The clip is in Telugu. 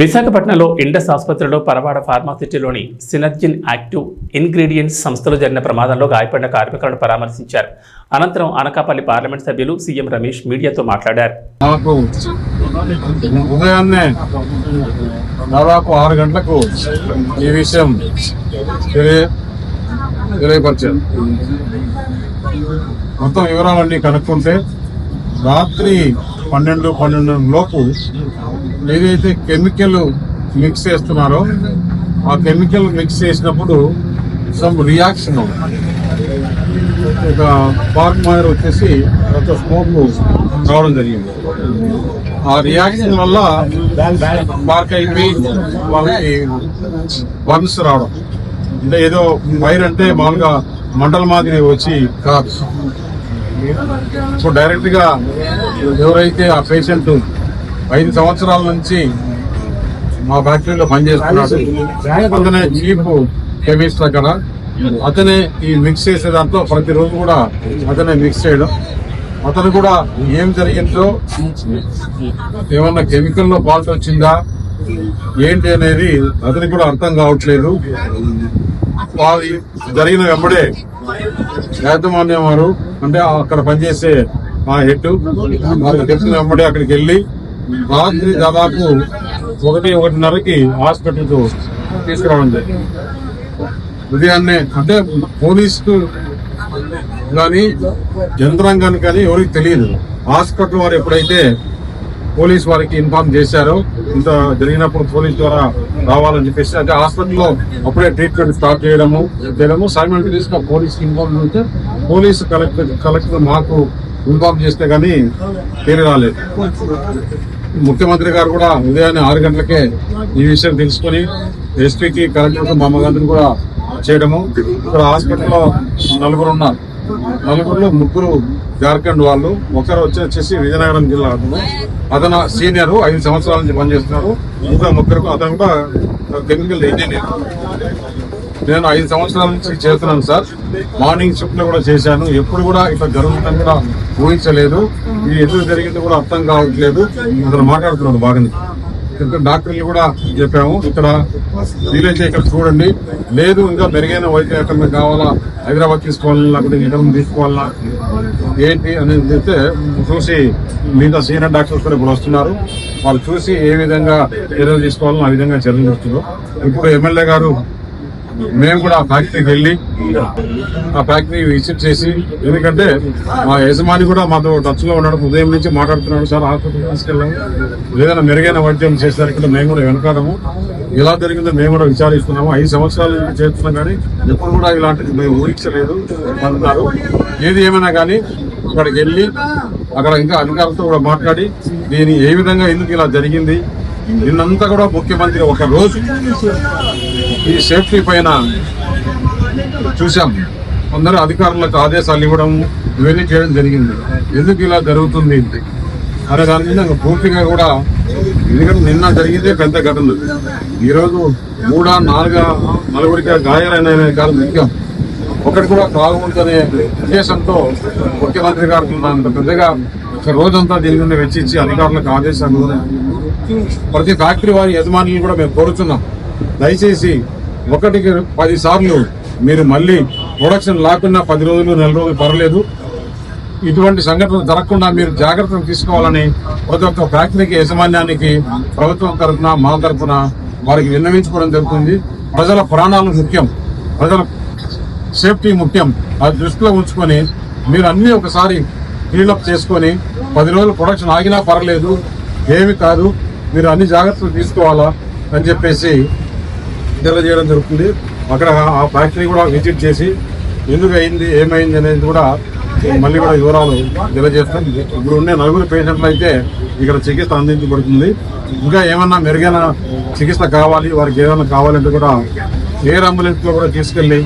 విశాఖపట్నంలో ఇండస్ ఆసుపత్రిలో పరవాడ ఫార్మాసిటీలోని సినర్జిన్ యాక్టివ్ ఇంగ్రీడియంట్స్ సంస్థలో జరిగిన ప్రమాదంలో గాయపడిన కార్మికులను పరామర్శించారు. అనంతరం అనకాపల్లి పార్లమెంట్ సభ్యులు సీఎం రమేష్ మీడియాతో మాట్లాడారు. నాకు ఉదయాన్నే దాదాపు ఆరు గంటలకు ఈ విషయం తెలియపరిచారు. మొత్తం వివరాలన్నీ కనుక్కుంటే రాత్రి పన్నెండు పన్నెండు లోపు ఏదైతే కెమికల్ మిక్స్ చేస్తున్నారో ఆ కెమికల్ మిక్స్ చేసినప్పుడు సమ్ రియాక్షన్ ఒక పార్క్ మాయర్ వచ్చేసి ఒక స్మోక్ రావడం జరిగింది. ఆ రియాక్షన్ వల్ల పార్క్ అయిపోయి వాళ్ళకి బర్న్స్ రావడం. అంటే ఏదో ఫైర్ అంటే మామూలుగా మంటల మాదిరి వచ్చి కాదు. సో డైరెక్ట్గా ఎవరైతే ఆ పేషెంట్ ఐదు సంవత్సరాల నుంచి మా ఫ్యాక్టరీలో పనిచేస్తున్నాడు అతనే చీఫ్ కెమిస్ట్ అక్కడ. అతనే ఈ మిక్స్ చేసే దాంట్లో ప్రతిరోజు కూడా అతనే మిక్స్ చేయడం. అతను కూడా ఏం జరిగిందో ఏమన్నా కెమికల్లో ఫాల్ట్ వచ్చిందా ఏంటి అనేది అతనికి కూడా అర్థం కావట్లేదు. జరిగిన వెంబడే యాజమాన్యం వారు అంటే అక్కడ పనిచేసే మా హెడ్ వారికి తెలిసిన వెంబడే అక్కడికి వెళ్ళి రాత్రి దాదాపు ఒకటి ఒకటిన్నరకి హాస్పిటల్కు తీసుకురావడం జరిగింది. ఉదయాన్నే అంటే పోలీసుకు కానీ యంత్రాంగానికి కానీ ఎవరికి తెలియదు. హాస్పిటల్ వారు ఎప్పుడైతే పోలీస్ వారికి ఇన్ఫార్మ్ చేశారు. ఇంత జరిగినప్పుడు పోలీస్ ద్వారా రావాలని చెప్పేసి అంటే హాస్పిటల్లో అప్పుడే ట్రీట్మెంట్ స్టార్ట్ చేయడము చేయడము సైమల్టేనియస్గా పోలీస్ ఇన్ఫార్మ్ అయితే పోలీస్ కలెక్టర్ కలెక్టర్ మాకు ఇన్ఫార్మ్ చేస్తే కానీ పేరు రాలేదు. ముఖ్యమంత్రి గారు కూడా ఉదయాన్నే ఆరు గంటలకే ఈ విషయం తెలుసుకొని ఎస్పీకి కలెక్టర్ మా అమ్మగారిని కూడా చేయడము. ఇక్కడ హాస్పిటల్లో నలుగురు ఉన్నారు. నలుగురులో ముగ్గురు జార్ఖండ్ వాళ్ళు ఒకరు వచ్చి వచ్చేసి విజయనగరం జిల్లా అతను. అతను సీనియర్ ఐదు సంవత్సరాల నుంచి పనిచేస్తున్నారు. ఇంకా ముగ్గురు అతను కూడా కెమికల్ ఇంజనీర్ నేను ఐదు సంవత్సరాల నుంచి చేస్తున్నాను సార్. మార్నింగ్ షిఫ్ట్లో కూడా చేశాను. ఎప్పుడు కూడా ఇట్లా జరుగుతుందని కూడా ఊహించలేదు. ఇది ఎందుకు జరిగిందో కూడా అర్థం కావట్లేదు. అతను మాట్లాడుతున్నాడు బాగానే. డాక్టర్లు కూడా చెప్పాము ఇక్కడ వీలైతే ఇక్కడ చూడండి. లేదు ఇంకా మెరుగైన వైద్యం ఎక్కడ కావాలా? హైదరాబాద్ తీసుకోవాలా లేకపోతే ఎక్కడ తీసుకోవాలా? ఏంటి అనేది చెప్తే చూసి మిగతా సీనియర్ డాక్టర్స్ కూడా ఇప్పుడు వస్తున్నారు. వాళ్ళు చూసి ఏ విధంగా చర్యలు తీసుకోవాలని ఆ విధంగా చర్యలు తీస్తున్నారు. ఇప్పుడు ఎమ్మెల్యే గారు మేము కూడా ఆ ఫ్యాక్టరీకి వెళ్ళి ఆ ఫ్యాక్టరీ విజిట్ చేసి ఎందుకంటే మా యజమాని కూడా మాతో టచ్లో ఉన్నాడు ఉదయం నుంచి మాట్లాడుతున్నాడు సార్ హాస్పిటల్ తీసుకెళ్ళాము ఏదైనా మెరుగైన వైద్యం చేసేసరికి మేము కూడా వెనకాడము. ఎలా జరిగిందో మేము కూడా విచారిస్తున్నాము. ఐదు సంవత్సరాల నుంచి చేస్తున్నాం కానీ ఎప్పుడు కూడా ఇలాంటిది మేము ఊహించలేదు. అంటున్నారు. ఏది ఏమైనా కానీ అక్కడికి వెళ్ళి అక్కడ ఇంకా అధికారులతో కూడా మాట్లాడి దీని ఏ విధంగా ఎందుకు ఇలా జరిగింది? నిన్నంతా కూడా ముఖ్యమంత్రి ఒక రోజు ఈ సేఫ్టీ పైన చూసాం కొందరు అధికారులకు ఆదేశాలు ఇవ్వడం ఇవన్నీ చేయడం జరిగింది. ఎందుకు ఇలా జరుగుతుంది? అనే దాని మీద పూర్తిగా కూడా ఎందుకంటే నిన్న జరిగిందే పెద్ద ఘటన ఈరోజు మూడా నాలుగా నలుగురికి గాయాలైన కాదు ముఖ్యం ఒకటి కూడా కాకూడదనే ఉద్దేశంతో ముఖ్యమంత్రి గారు అంత పెద్దగా ఒక రోజంతా దీని మీద వెచ్చించి అధికారులకు ఆదేశాలు ప్రతి ఫ్యాక్టరీ వారి యజమానులు కూడా మేము కోరుతున్నాం దయచేసి ఒకటికి పది సార్లు మీరు మళ్ళీ ప్రొడక్షన్ లేకుండా పది రోజులు నెల రోజులు పర్లేదు. ఇటువంటి సంఘటనలు జరగకుండా మీరు జాగ్రత్తలు తీసుకోవాలని ప్రతి ఒక్క ఫ్యాక్టరీకి యాజమాన్యానికి ప్రభుత్వం తరఫున మా తరఫున వారికి విన్నవించుకోవడం జరుగుతుంది. ప్రజల ప్రాణాలు ముఖ్యం. ప్రజల సేఫ్టీ ముఖ్యం. అది దృష్టిలో ఉంచుకొని మీరు అన్నీ ఒకసారి క్లీనప్ చేసుకొని పది రోజులు ప్రొడక్షన్ ఆగినా పర్లేదు. ఏమి కాదు. మీరు అన్ని జాగ్రత్తలు తీసుకోవాలా అని చెప్పేసి తెలియజేయడం జరుగుతుంది. అక్కడ ఆ ఫ్యాక్టరీ కూడా విజిట్ చేసి ఎందుకు అయింది ఏమైంది అనేది కూడా మళ్ళీ కూడా వివరాలు తెలియజేస్తాం. ఇప్పుడు ఉండే నలుగురు పేషెంట్లు అయితే ఇక్కడ చికిత్స అందించబడుతుంది. ఇంకా ఏమన్నా మెరుగైన చికిత్స కావాలి వారికి ఏమైనా కావాలంటే కూడా ఎయిర్ అంబులెన్స్లో కూడా తీసుకెళ్ళి